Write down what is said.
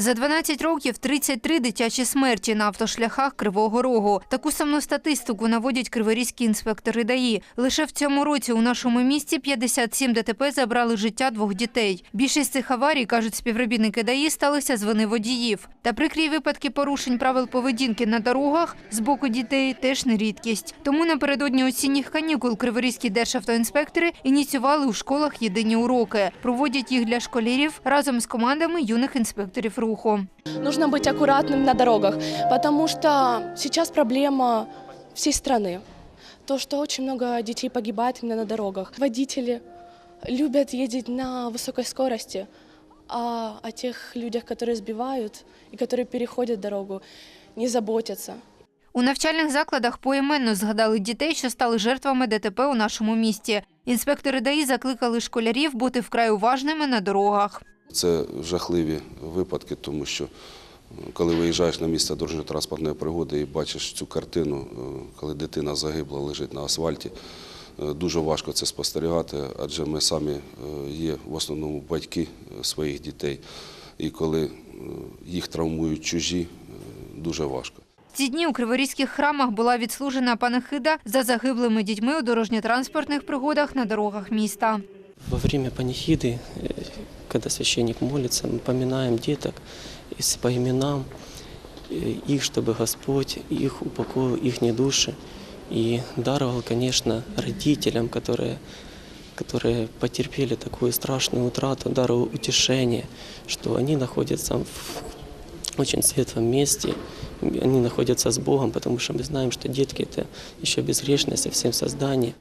За 12 років 33 дитячі смерті на автошляхах Кривого Рогу. Таку саму статистику наводять криворізькі інспектори ДАІ. Лише в цьому році у нашому місті 57 ДТП забрали життя двох дітей. Більшість цих аварій, кажуть співробітники ДАІ, сталися з вини водіїв. Та прикрі випадки порушень правил поведінки на дорогах з боку дітей теж не рідкість. Тому напередодні осінніх канікул криворізькі державтоінспектори ініціювали у школах єдині уроки. Проводять їх для школярів разом з командами юних інспекторів руху Нужно быть аккуратным на дорогах, потому что сейчас проблема всей страны. То, что очень много детей погибает именно на дорогах. Водители любят ездить на высокой скорости, а о тех людях, которые сбивают и которые переходят дорогу, не заботятся. У навчальних закладах поіменно згадали дітей, що стали жертвами ДТП у нашому місті. Інспектори ДАІ закликали школярів бути вкрай уважними на дорогах. Це жахливі випадки, тому що е, коли виїжджаєш на місце дорожньо-транспортної пригоди і бачиш цю картину, е, коли дитина загибла, лежить на асфальті, е, дуже важко це спостерігати, адже ми самі є в основному батьки своїх дітей. І коли їх травмують чужі, дуже важко. Ці дні у криворізьких храмах була відслужена панихида за загиблими дітьми у дорожньо-транспортних пригодах на дорогах міста. Во время панихиды, э, когда священник молится, мы поминаем деток по именам, э, их, чтобы Господь их упокоил, их души, и даровал, конечно, родителям, которые, которые потерпели такую страшную утрату, даровал утешение, что они находятся в очень светлом месте, они находятся с Богом, потому что мы знаем, что детки – это еще безгрешное совсем создание.